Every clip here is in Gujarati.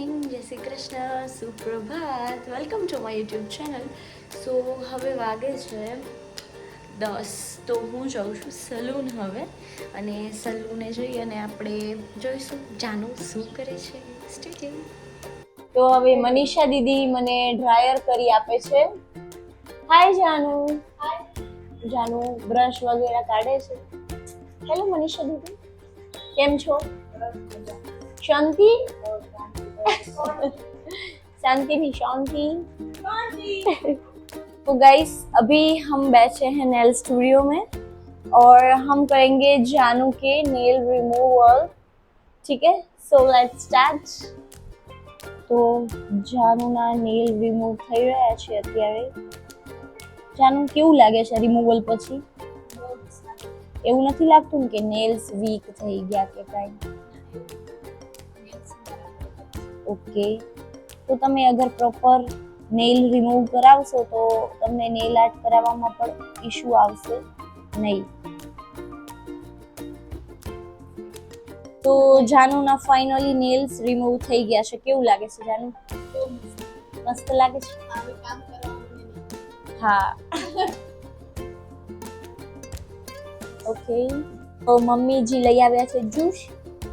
મોર્નિંગ જય Shri Krishna સુપ્રભાત. Welcome to my YouTube channel so હવે વાગે છે દસ. તો હું જાઉં છું સલૂન હવે. અને સલૂને જઈ અને આપણે જોઈશું જાનું શું કરે છે. સ્ટેટિંગ તો હવે મનીષા દીદી મને ડ્રાયર કરી આપે છે. હાય જાનુ. જાનુ બ્રશ વગેરે કાઢે છે. હેલો મનીષા દીદી. કેમ છો? शांति शांति नहीं शांति तो गाइस अभी हम बैठे हैं नेल स्टूडियो में और हम करेंगे जानू के नेल रिमूवल ठीक है सो लेट्स स्टार्ट તો જાનુના નેલ રિમૂવ થઈ રહ્યા છે અત્યારે જાનુ કેવું લાગે છે રિમૂવલ પછી એવું નથી લાગતું ને કે નેલ્સ વીક થઈ ગયા કે કાંઈ ઓકે. તો તમે અગર પ્રોપર નેલ રિમૂવ કરાવશો તો તમને નેલ આર્ટ કરાવવામાં પણ ઇશ્યુ આવશે નહીં. તો જાનુના ફાઇનલી નેલ્સ રિમૂવ થઈ ગયા છે. કેવું લાગે છે જાનુ? મસ્ત લાગે છે? હા. ઓકે. તો મમ્મીજી લઈ આવ્યા છે જ્યુસ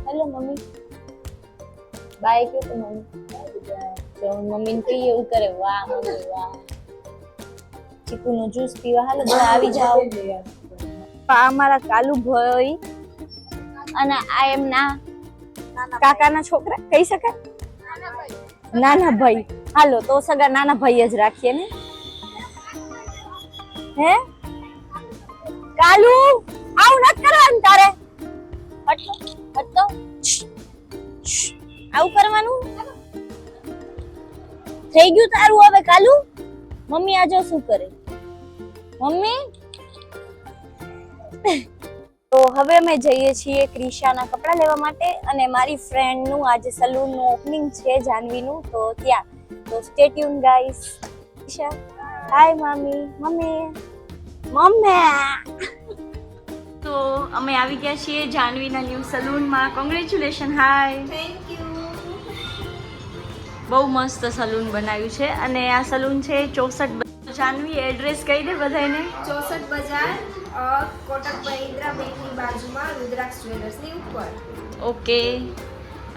હેલો મમ્મી. બાય કે તો મમ્મી તો મમ્મીને કહીએ એવું કરે, વાહ, મમ્મી, વાહ. ચીકુનો જ્યુસ પીવા, હાલો તો આવી જાઓ. અમારા કાલુ ભાઈ અને આ એમના કાકાના છોકરા, કહી શકાય? નાના ભાઈ. હાલો, તો સગા નાના ભાઈ જ રાખીએ ને? હે? કાલુ? થઈ ગયું તારું હવે કાલુ? મમ્મી આજો શું કરે? મમ્મી? તો હવે અમે જઈએ છીએ ક્રિશાના કપડાં લેવા માટે અને મારી ફ્રેન્ડનું આજે સલૂનનું ઓપનિંગ છે જાનવીનું તો ત્યાં. તો stay tune guys Krisha. Hi mummy. મમ્મી. મમ્મી. તો અમે આવી ગયા છીએ જાનવીના ન્યૂ સલૂનમાં. કોંગ્રેચ્યુલેશન હાય થેન્ક યુ બહુ મસ્ત સલૂન બનાવ્યું છે અને આ સલૂન છે ચોસઠ જાનવી એડ્રેસ કહી દે બધાને ચોસઠ બજાર કોટક મહિન્દ્રા બેંકની બાજુમાં રુદ્રાક્ષ જ્વેલર્સની ઉપર. ઓકે.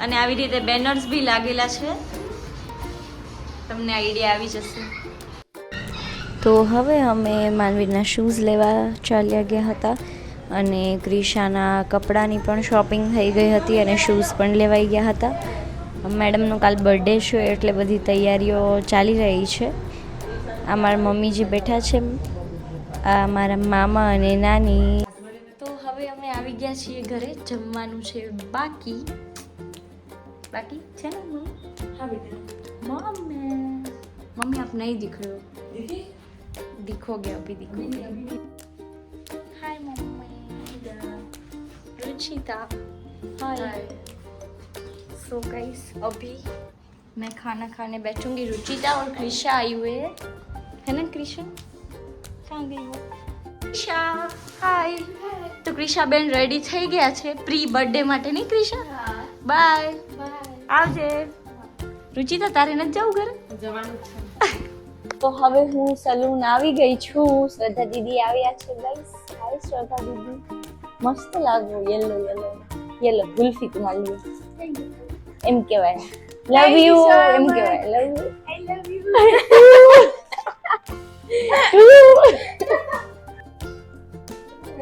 અને આવી રીતે બેનર્સ બી લાગેલા છે. તમને આઈડિયા આવી જશે. તો હવે અમે માનવીના શૂઝ લેવા ચાલ્યા ગયા હતા અને ક્રિશાના કપડાની પણ શોપિંગ થઈ ગઈ હતી અને શૂઝ પણ લેવાઈ ગયા હતા. મેડમનો કાલ બર્થડે છે એટલે બધી તૈયારીઓ ચાલી રહી છે આ મારા મમ્મીજી બેઠા છે આ મારા મામા અને નાની તો હવે અમે આવી ગયા છીએ ઘરે જમવાનું છે બાકી બાકી છે ને મમ્મી મમ્મી આપ નહીં दिख रहे हो दिखोगे अभी दिखोगे हाय मम्मी रुचिता हाय सो गाइस अभी मैं खाना खाने बैठूंगी रुचिता और कृषा आई हुए हैं है ना कृषा कहाँ गई वो ક્રિશા હાય તો ક્રિશા બેન રેડી થઈ ગયા છે પ્રી બર્થડે માટે નહીં ક્રિશા બાય આવજે રુચિતા તારે નથી જવું ઘરે તો હવે હું સલૂન આવી ગઈ છું શ્રદ્ધા દીદી આવ્યા છે ગાઈસ હાય શ્રદ્ધા દીદી મસ્ત લાગો યેલો યેલો યેલો ગુલ્ફી તમારી लिए એમ કહેવાય. લવ યુ એમ કહેવાય. Love you I love you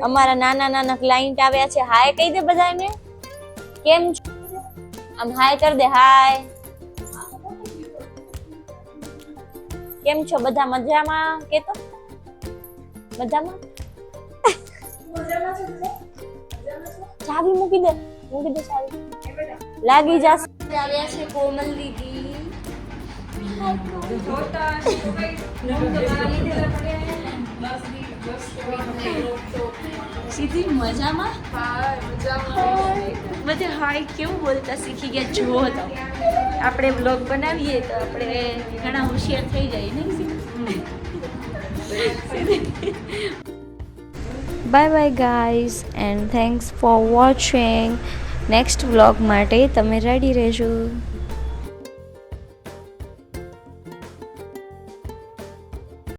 અમારા નાના નાના ક્લાયન્ટ આવ્યા છે. હાય કહી દે બધાને. કેમ છો? આમ હાય કર દે. હાય કેમ છો? બધા મજામાં? કે તો મજામાં ચાવી મૂકી દે. મૂકી દે ચાવી. લાગી જશે. આવ્યા છે કોમલ દીદી. સીધી મજામાં? બધે હાય કેવું બોલતા શીખી ગયા? જુઓ તો. આપણે બ્લોગ બનાવીએ તો આપણે ઘણા હોશિયાર થઈ જઈએ નહીં bye bye guys and thanks for watching next vlog માટે તમે રેડી રહેજો.